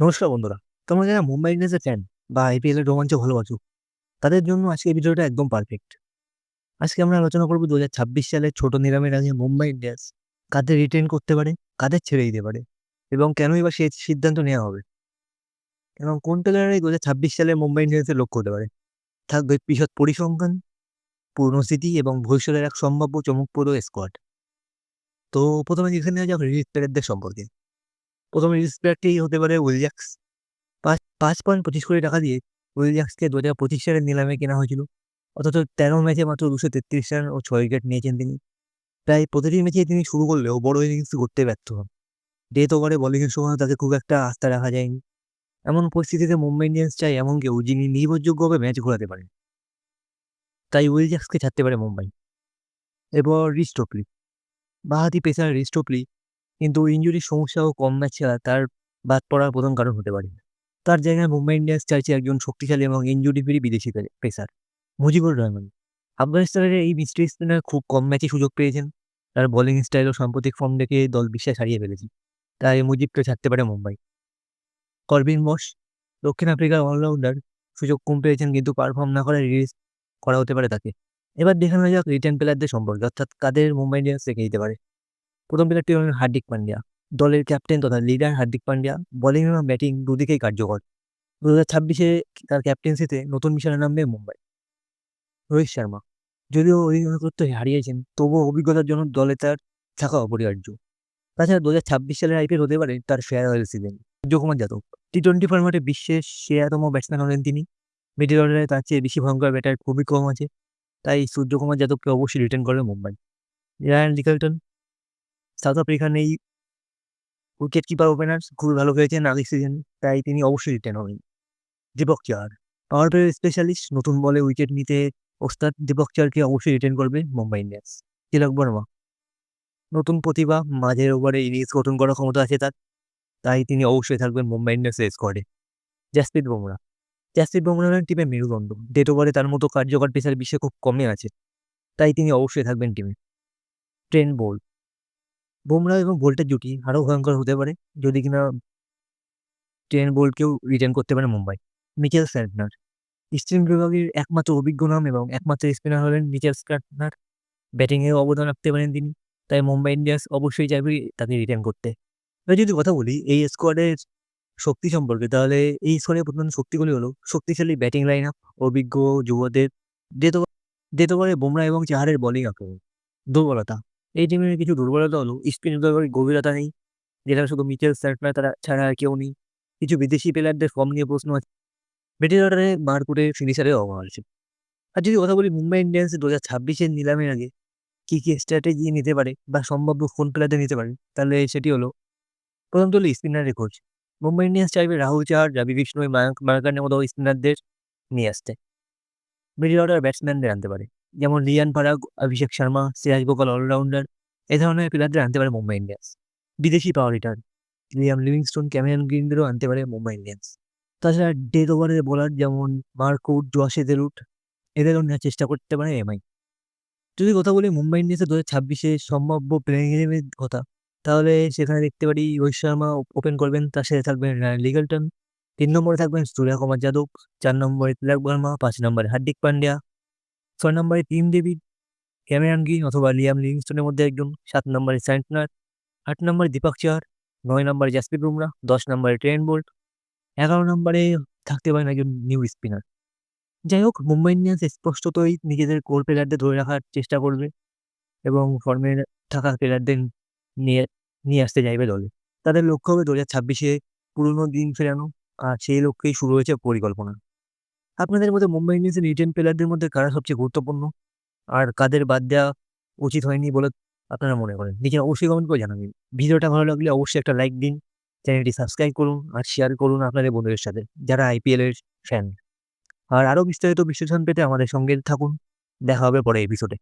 নমস্কার বন্ধুরা, তোমরা যারা মুম্বাই ইন্ডিয়ান্সের ফ্যান বা আইপিএল এর রোমাঞ্চ ভালোবাসো তাদের জন্য আজকে ভিডিওটা একদম পারফেক্ট আজকে আমরা আলোচনা করব দু হাজার ছাব্বিশ সালের ছোট নিলামের আগে মুম্বাই ইন্ডিয়ান্স কাদের রিটেন করতে পারে, কাদের ছেড়ে দিতে পারে এবং কেনই বা সে সিদ্ধান্ত নেওয়া হবে এবং কোন প্লেয়ারে দু হাজার ছাব্বিশ সালে মুম্বাই ইন্ডিয়ান্সের লক্ষ্য হতে পারে। থাকবে বিশদ পরিসংখ্যান পুরনো স্মৃতি এবং ভবিষ্যতের এক সম্ভাব্য চমকপ্রদ স্কোয়াড তো প্রথমে নেওয়া যাক রিলিজ প্লেয়ারদের সম্পর্কে। প্রথমে রিলিজ প্লেয়ারটি হতে পারে উইলিয়াক্স পাঁচ পাঁচ পয়েন্ট পঁচিশ কোটি টাকা দিয়ে উইলিয়াক্সকে দু হাজার পঁচিশ সালের নিলামে কেনা হয়েছিল। অথচ তেরো ম্যাচে মাত্র দুশো তেত্রিশ রান ও ছয় উইকেট নিয়েছেন তিনি। প্রায় প্রতিটি ম্যাচে তিনি শুরু করলেও বড় ইনিংস করতে ব্যর্থ হন। ডেথ ওভারে বোলিংয়ের সময় তাকে খুব একটা আস্থা রাখা যায়নি। এমন পরিস্থিতিতে মুম্বাই ইন্ডিয়ান্স চাই এমন কেউ যিনি নির্ভরযোগ্যভাবে ম্যাচ ঘোরাতে পারেন। তাই উইলিয়াক্সকে ছাড়তে পারে মুম্বাই। এরপর রিস্টোপলি বাহাতি পেসার রিস্টোপলি কিন্তু ইঞ্জুরির সমস্যা ও কম ম্যাচ ছাড়া তার বাদ পড়ার প্রধান কারণ হতে পারে তার জায়গায় মুম্বাই ইন্ডিয়ান্স চাইছে একজন শক্তিশালী এবং ইঞ্জুরি ফ্রি বিদেশি পেসার মুজিবুর রহমান। আফগানিস্তানের এই মিস্ট্রি স্পিনার খুব কম ম্যাচে সুযোগ পেয়েছেন। তার বোলিং স্টাইল ও সাম্প্রতিক ফর্ম দেখে দল বিশ্বাস হারিয়ে ফেলেছে। তাই মুজিবকে ছাড়তে পারে মুম্বাই। করবিন বস দক্ষিণ আফ্রিকার অলরাউন্ডার সুযোগ কম পেয়েছেন কিন্তু পারফর্ম না করে রিলিজ করা হতে পারে তাকে। এবার দেখানো যাক রিটার্ন প্লেয়ারদের সম্পর্কে, অর্থাৎ কাদের মুম্বাই ইন্ডিয়ান্স রেখে দিতে পারে। প্রথম প্লেয়ারটি হলেন হার্দিক পান্ডিয়া। দলের ক্যাপ্টেন তথা লিডার হার্দিক পান্ডিয়া। বোলিং এবং ব্যাটিং দুদিকেই কার্যকর। দু হাজার ছাব্বিশে তার ক্যাপ্টেন্সিতে নতুন মিশনে নামবে মুম্বাই। রোহিত শর্মা। যদিও অধিনায়কত্ব হারিয়েছেন, তবুও অভিজ্ঞতার জন্য দলে তার থাকা অপরিহার্য। তাছাড়া দু হাজার ছাব্বিশ সালের আইপিএল হতে পারে তার farewell season Suryakumar Yadav. T twenty ফরম্যাটে বিশ্বের সেরাতম ব্যাটসম্যান হলেন তিনি। মিডিল অর্ডারে তার চেয়ে বেশি ভয়ঙ্কর ব্যাটার খুবই কম আছে। তাই সূর্যকুমার যাদবকে অবশ্যই রিটার্ন করবে Mumbai. Ryan Rickelton South African এই উইকেট কিপার ওপেনার খুবই ভালো খেলেছেন আগের সিজন তাই তিনি অবশ্যই রিটার্ন হবেন। দীপক চার পাওয়ার প্লে স্পেশালিস্ট নতুন বলে উইকেট নিতে ওস্তাদ দীপক চারকে অবশ্যই রিটার্ন করবে মুম্বাই ইন্ডিয়ান্স তিলক বর্মা, নতুন প্রতিভা, মাঝের ওভারে ইনিংস গঠন করার ক্ষমতা আছে তার, তাই তিনি অবশ্যই থাকবেন মুম্বাই ইন্ডিয়ান্সের স্কোয়াডে জাসপ্রীত বুমরা জাসপ্রীত বুমরা হলেন টিমের মেরুদণ্ড ডেট ওভারে তার মতো কার্যকর পেশার বিশ্বে খুব কমে আছে, তাই তিনি অবশ্যই থাকবেন টিমে ট্রেন বোল্ট বুমরা এবং বোল্টের জুটি আরও ভয়ঙ্কর হতে পারে যদি কিনা ট্রেন বোল্টকেও রিটার্ন করতে পারে মুম্বাই। মিচেল স্যান্টনার স্পিন বিভাগের একমাত্র অভিজ্ঞ নাম এবং একমাত্র স্পিনার হলেন মিচেল স্যান্টনার ব্যাটিংয়েও অবদান রাখতে পারেন তিনি, তাই মুম্বাই ইন্ডিয়ান্স অবশ্যই চাইবে তাকে রিটার্ন করতে। এবার যদি কথা বলি এই স্কোয়াডের শক্তি সম্পর্কে, তাহলে এই স্কোয়াডের প্রধান শক্তিগুলি হলো শক্তিশালী ব্যাটিং লাইন আপ অভিজ্ঞ যুবদের ডেথ ডেথ ওভারে বুমরা এবং চাহারের বোলিং আক্রমণ, দুর্বলতা এই টিমের কিছু দুর্বলতা হলো স্পিন গভীরতা নেই। যেটা শুধু মিচেল স্যান্টনার তারা ছাড়া আর কেউ নেই। কিছু বিদেশি প্লেয়ারদের ফর্ম নিয়ে প্রশ্ন আছে। ব্যাটিং অর্ডারে মারকুটে ফিনিশারের অভাব আছে। আর যদি কথা বলি মুম্বাই ইন্ডিয়ান্স দু হাজার ছাব্বিশের নিলামের আগে, কী কী স্ট্র্যাটেজি নিতে পারে বা সম্ভাব্য কোন প্লেয়ারদের নিতে পারে, তাহলে সেটি হলো প্রথমত হলো স্পিনারের কোচ মুম্বাই ইন্ডিয়ান্স চাইবে রাহুল চাহার রবি বিষ্ণু মায়াঙ্ক মার্কানের মতো স্পিনারদের নিয়ে আসতে। মিডিল অর্ডার ব্যাটসম্যানদের আনতে পারে। যেমন রিয়ান ফারাগ অভিষেক শর্মা, সিরাজ গোপাল অলরাউন্ডার এ ধরনের প্লেয়ারদের আনতে পারে মুম্বাই ইন্ডিয়ান্স। বিদেশি power return Liam Livingstone Cameron গ্রিনদেরও আনতে পারে মুম্বাই ইন্ডিয়ান্স। তাছাড়া ডেথ ওভারের বোলার যেমন মার্কুট জোয়াশে দেরুট এদেরও নেওয়ার চেষ্টা করতে পারে এমআই। যদি কথা বলি মুম্বাই ইন্ডিয়ান্সের দু হাজার ছাব্বিশে সম্ভাব্য প্লেয়িং ইলেভেনের কথা, তাহলে সেখানে দেখতে পারি রোহিত শর্মা ওপেন করবেন, তার সাথে থাকবেন লিগলটন তিন নম্বরে থাকবেন সূর্য কুমার যাদব, চার নম্বরে তিলক বর্মা, পাঁচ নম্বরে হার্দিক পান্ডিয়া ছয় নম্বরে টিম ডেভিড ক্যামেরন গ্রিন অথবা লিয়াম লিভিংস্টোনের মধ্যে একজন, সাত নম্বরে স্যান্টনার, আট নম্বরে দীপক চাহার, নয় নম্বরে জাসপ্রীত বুমরা, দশ নম্বরে ট্রেন বোল্ট, এগারো নম্বরে থাকতে পারেন একজন নিউ স্পিনার। যাই হোক, মুম্বাই ইন্ডিয়ান্স স্পষ্টতই নিজেদের কোর প্লেয়ারদের ধরে রাখার চেষ্টা করবে এবং ফর্মে থাকা প্লেয়ারদের নিয়ে নিয়ে আসতে চাইবে দলে। তাদের লক্ষ্য হবে দু হাজার ছাব্বিশে পুরনো দিন ফেরানো, আর সেই লক্ষ্যেই শুরু হয়েছে পরিকল্পনা। আপনাদের মধ্যে মুম্বাই ইন্ডিয়ান্সের রিটেন প্লেয়ারদের মধ্যে কারা সবচেয়ে গুরুত্বপূর্ণ? আর কাদের বাদ দেওয়া উচিত হয়নি বলে আপনারা মনে করেন? নিজের অবশ্যই কমেন্ট করে জানাবেন। ভিডিওটা ভালো লাগলে অবশ্যই একটা লাইক দিন, চ্যানেলটি সাবস্ক্রাইব করুন আর শেয়ার করুন আপনাদের বন্ধুদের সাথে, যারা আইপিএলের ফ্যান আর আরও বিস্তারিত বিশ্লেষণ পেতে আমাদের সঙ্গে থাকুন। দেখা হবে পরে এপিসোডে